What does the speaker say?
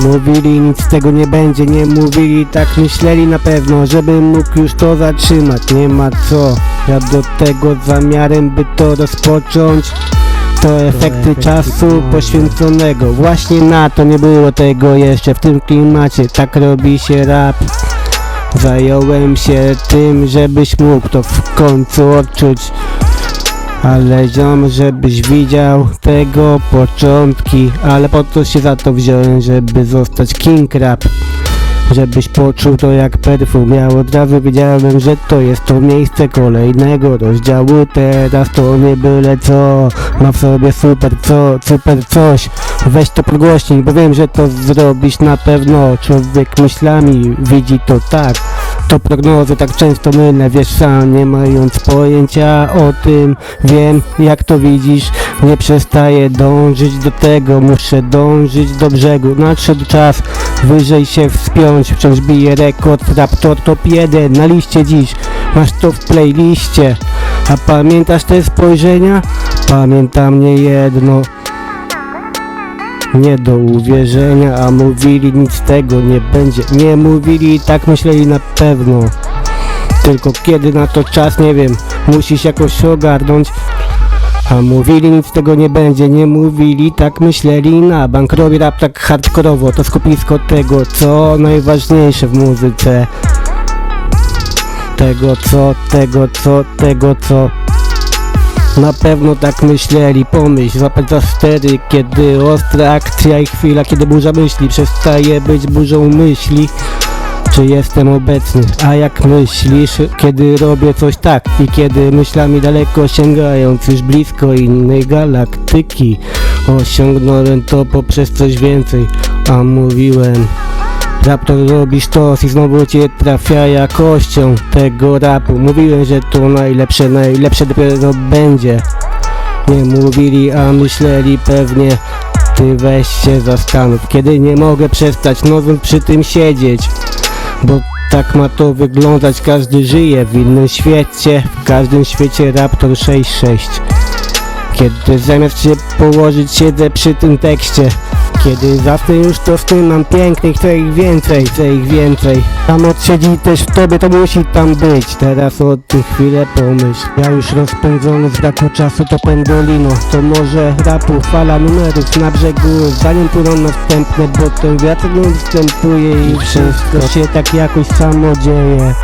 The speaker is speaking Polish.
Mówili nic z tego nie będzie, nie mówili tak myśleli na pewno Żebym mógł już to zatrzymać, nie ma co Ja do tego zamiarem by to rozpocząć. To efekty czasu poświęconego. Właśnie na to nie było tego jeszcze w tym klimacie. Tak robi się rap. Zająłem się tym, żebyś mógł to w końcu odczuć ale ziom, żebyś widział tego początki. Ale po co się za to wziąłem, żeby zostać king rap Żebyś poczuł to jak perfum. Ja od razu wiedziałem, że to jest to miejsce kolejnego rozdziału. Teraz to nie byle co. Ma w sobie super co, super coś. Weź to podgłośnij, bo wiem, że to zrobisz na pewno. Człowiek myślami widzi to tak. To prognozy tak często mylne, wiesz sam, nie mając pojęcia o tym. Wiem, jak to widzisz, nie przestaję dążyć do tego. Muszę dążyć do brzegu, nadszedł czas wyżej się wspiąć Wciąż bije rekord, Raptor top 1 na liście dziś. Masz to w playliście. A pamiętasz te spojrzenia? Pamiętam nie jedno. Nie do uwierzenia, a mówili nic tego nie będzie. Nie mówili i tak myśleli na pewno. Tylko kiedy na to czas, nie wiem Musisz jakoś ogarnąć a mówili nic tego nie będzie, nie mówili, tak myśleli na bank. Robi rap tak hardkorowo, to skupisko tego, co najważniejsze w muzyce. Tego co, tego co, tego co na pewno tak myśleli, pomyśl, złapać za stery Kiedy ostra akcja i chwila, kiedy burza myśli. Przestaje być burzą myśli Czy jestem obecny, a jak myślisz Kiedy robię coś tak? I kiedy myślami daleko sięgając Już blisko innej galaktyki? Osiągnąłem to poprzez coś więcej A mówiłem Raptor robisz to i znowu cię trafia jakością tego rapu. Mówiłem, że to najlepsze, najlepsze dopiero będzie. Nie mówili, a myśleli pewnie Ty weź się zastanów Kiedy nie mogę przestać nowym przy tym siedzieć Bo tak ma to wyglądać Każdy żyje w innym świecie. W każdym świecie Raptor 66 kiedy zamiast się położyć siedzę przy tym tekście Kiedy zasnę już to z tym mam pięknych, chcę ich więcej, chcę ich więcej. Samoc siedzi też w tobie, to musi tam być. Teraz o tym chwilę pomyśl. Ja już rozpędzony z braku czasu to pendolino To może rapu, fala numerów na brzegu. Zanim płyną następne, bo ten wiatr nie występuje I wszystko się tak jakoś samo dzieje